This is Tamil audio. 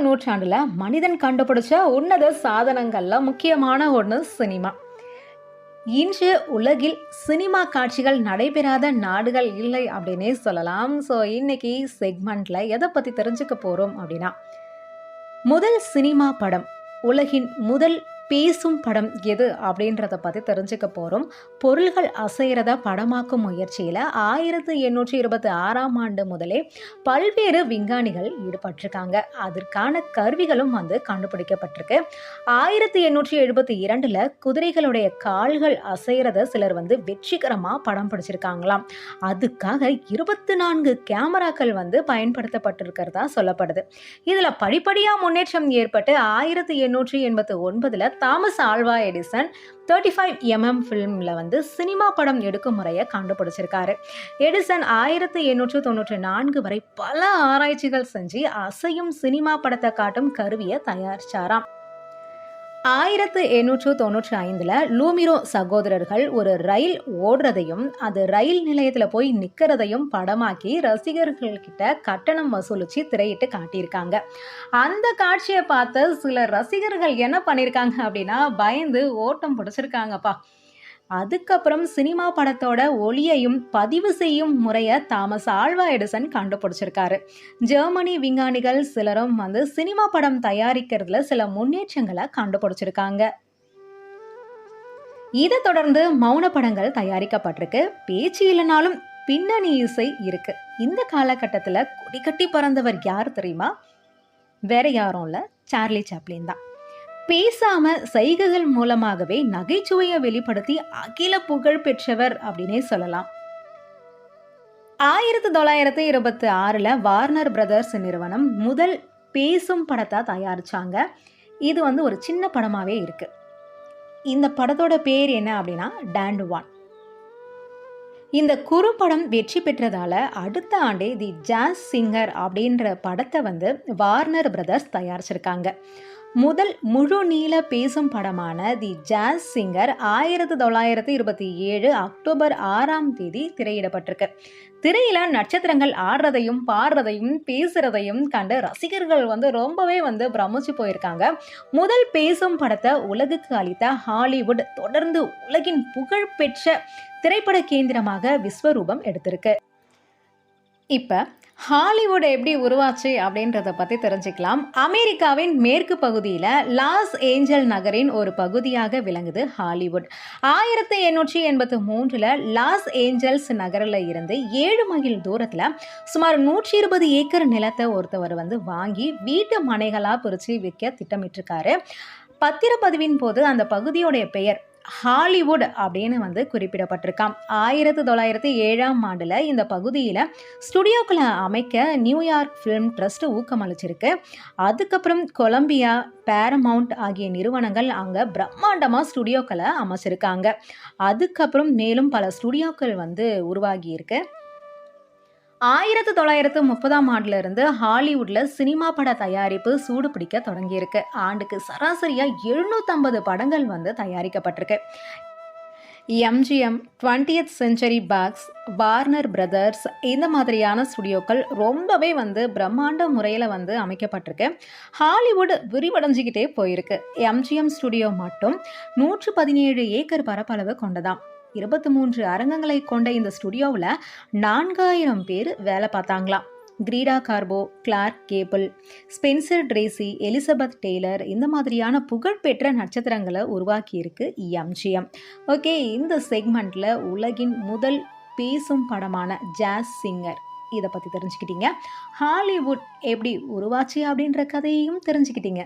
இருபதாம் நூற்றாண்டில் மனிதன் கண்டுபிடிச்ச உன்னத சாதனங்களில் முக்கியமான ஒன்று சினிமா. இன்று உலகில் சினிமா காட்சிகள் நடைபெறாத நாடுகள் இல்லை அப்படின்னே சொல்லலாம். ஸோ இன்னைக்கு செக்மெண்ட்ல எதை பற்றி தெரிஞ்சுக்க போகிறோம் அப்படின்னா முதல் சினிமா படம் உலகின் முதல் பேசும் படம் எது அப்படின்றத பற்றி தெரிஞ்சுக்க போகிறோம் பொருள்கள் அசைகிறத படமாக்கும் முயற்சியில் ஆயிரத்தி எண்ணூற்றி இருபத்தி ஆறாம் ஆண்டு முதலே பல்வேறு விஞ்ஞானிகள் ஈடுபட்டிருக்காங்க. அதற்கான கருவிகளும் வந்து கண்டுபிடிக்கப்பட்டிருக்கு. ஆயிரத்தி எண்ணூற்றி எழுபத்தி இரண்டில் குதிரைகளுடைய கால்கள் அசைகிறத சிலர் வந்து வெற்றிகரமாக படம் பிடிச்சிருக்காங்களாம். அதுக்காக இருபத்தி நான்கு கேமராக்கள் வந்து பயன்படுத்தப்பட்டிருக்கிறதா சொல்லப்படுது. இதில் படிப்படியாக முன்னேற்றம் ஏற்பட்டு ஆயிரத்தி எண்ணூற்றி எண்பத்தி ஒன்பதில் Thomas Alva Edison thirty five mm ஃபிலிமில் வந்து சினிமா படம் எடுக்கும் முறையை கண்டுபிடிச்சிருக்காரு. எடிசன் ஆயிரத்தி எண்ணூற்று தொண்ணூற்றி நான்கு வரை பல ஆராய்ச்சிகள் செஞ்சு அசையும் சினிமா படத்தை காட்டும் கருவியை தயாரிச்சாராம். ஆயிரத்து எண்ணூற்று தொண்ணூற்றி ஐந்தில் லூமிரோ சகோதரர்கள் ஒரு ரயில் ஓடுறதையும் அது ரயில் நிலையத்தில் போய் நிற்கிறதையும் படமாக்கி ரசிகர்கள்கிட்ட கட்டணம் வசூலித்து திரையிட்டு காட்டியிருக்காங்க. அந்த காட்சியை பார்த்த சில ரசிகர்கள் என்ன பண்ணியிருக்காங்க அப்படின்னா பயந்து ஓட்டம் பிடிச்சிருக்காங்கப்பா. அதுக்கப்புறம் சினிமா படத்தோட ஒளியையும் பதிவு செய்யும் முறையை தாமஸ் ஆல்வா எடிசன் கண்டுபிடிச்சிருக்காரு. ஜெர்மனி விஞ்ஞானிகள் சிலரும் வந்து சினிமா படம் தயாரிக்கிறதுல சில முன்னேற்றங்களை கண்டுபிடிச்சிருக்காங்க. இதை தொடர்ந்து மௌன படங்கள் தயாரிக்கப்பட்டிருக்கு. பேச்சு இல்லைனாலும் பின்னணி இசை இருக்கு. இந்த காலகட்டத்தில் கொடிக்கட்டி பறந்தவர் யார் தெரியுமா? வேற யாரும் இல்லை. சார்லி சாப்ளின் தான். பேசாம சைகைகள் மூலமாகவே நகைச்சுவையை வெளிப்படுத்தி அகில புகழ் பெற்றவர் அப்படின்னே சொல்லலாம். ஆயிரத்தி தொள்ளாயிரத்தி இருபத்தி ஆறில் வார்னர் பிரதர்ஸ் நிறுவனம் முதல் பேசும் படத்தை தயாரிச்சாங்க. இது வந்து ஒரு சின்ன படமாகவே இருக்கு. இந்த படத்தோட பேர் என்ன அப்படின்னா டாண்டுவான் இந்த குறும்படம் வெற்றி பெற்றதால அடுத்த ஆண்டே தி ஜாஸ் சிங்கர் அப்படின்ற படத்தை வந்து வார்னர் பிரதர்ஸ் தயாரிச்சிருக்காங்க. முதல் முழு நீள பேசும் படமான தி ஜாஸ் சிங்கர் ஆயிரத்தி தொள்ளாயிரத்தி இருபத்தி ஏழு அக்டோபர் ஆறாம் தேதி திரையிடப்பட்டிருக்கு. திரையில நட்சத்திரங்கள் ஆடுறதையும் பாடுறதையும் பேசுறதையும் கண்டு ரசிகர்கள் வந்து ரொம்பவே வந்து பிரமிச்சு போயிருக்காங்க. முதல் பேசும் படத்தை உலகுக்கு அளித்த ஹாலிவுட் தொடர்ந்து உலகின் புகழ்பெற்ற திரைப்பட கேந்திரமாக விஸ்வரூபம் எடுத்திருக்கு. இப்போ ஹாலிவுட் எப்படி உருவாச்சு அப்படின்றத பற்றி தெரிஞ்சுக்கலாம். அமெரிக்காவின் மேற்கு பகுதியில் லாஸ் ஏஞ்சல் நகரின் ஒரு பகுதியாக விளங்குது ஹாலிவுட். ஆயிரத்தி எண்ணூற்றி எண்பத்தி மூன்றில் லாஸ் ஏஞ்சல்ஸ் நகரில் இருந்து ஏழு மைல் தூரத்தில் சுமார் நூற்றி இருபது ஏக்கர் நிலத்தை ஒருத்தவர் வந்து வாங்கி வீட்டு மனைகளாக பிரித்து விற்க திட்டமிட்டிருக்காரு. பத்திரப்பதிவின் போது அந்த பகுதியோடைய பெயர் ஹாலிவுட் அப்படின்னு வந்து குறிப்பிடப்பட்டிருக்கான் ஆயிரத்தி தொள்ளாயிரத்தி ஏழாம் ஆண்டில் இந்த பகுதியில் ஸ்டுடியோக்களை அமைக்க நியூயார்க் ஃபிலிம் ட்ரஸ்ட் ஊக்கமளிச்சிருக்கு அதுக்கப்புறம் கொலம்பியா பேரமவுண்ட் ஆகிய நிறுவனங்கள் அங்கே பிரம்மாண்டமாக ஸ்டுடியோக்களை அமைச்சிருக்காங்க. அதுக்கப்புறம் மேலும் பல ஸ்டுடியோக்கள் வந்து உருவாகியிருக்கு ஆயிரத்தி தொள்ளாயிரத்து முப்பதாம் ஆண்டிலிருந்து ஹாலிவுட்ல சினிமா பட தயாரிப்பு சூடு பிடிக்க தொடங்கியிருக்கு. ஆண்டுக்கு சராசரியா எழுநூத்தம்பது படங்கள் வந்து தயாரிக்கப்பட்டிருக்கு. MGM Twentieth Century Fox Warner Brothers இந்த மாதிரியான ஸ்டுடியோக்கள் ரொம்பவே வந்து பிரம்மாண்ட முறையில் வந்து அமைக்கப்பட்டிருக்கு. ஹாலிவுட் விரிவடைஞ்சிக்கிட்டே போயிருக்கு. எம்ஜிஎம் ஸ்டுடியோ மட்டும் நூற்று பதினேழு ஏக்கர் பரப்பளவு கொண்டதாம். இருபத்தி மூன்று அரங்கங்களை கொண்ட இந்த ஸ்டுடியோவில் நான்காயிரம் பேர் வேலை பார்த்தாங்களாம் Greta Garbo Clark Gable Spencer Tracy Elizabeth Taylor இந்த மாதிரியான புகழ்பெற்ற நட்சத்திரங்களை உருவாக்கியிருக்கு எம்ஜிஎம். ஓகே இந்த செக்மெண்ட்டில் உலகின் முதல் பேசும் படமான ஜாஸ் சிங்கர். இதை பற்றி தெரிஞ்சுக்கிட்டீங்க. ஹாலிவுட் எப்படி உருவாச்சு அப்படின்ற கதையையும் தெரிஞ்சுக்கிட்டீங்க.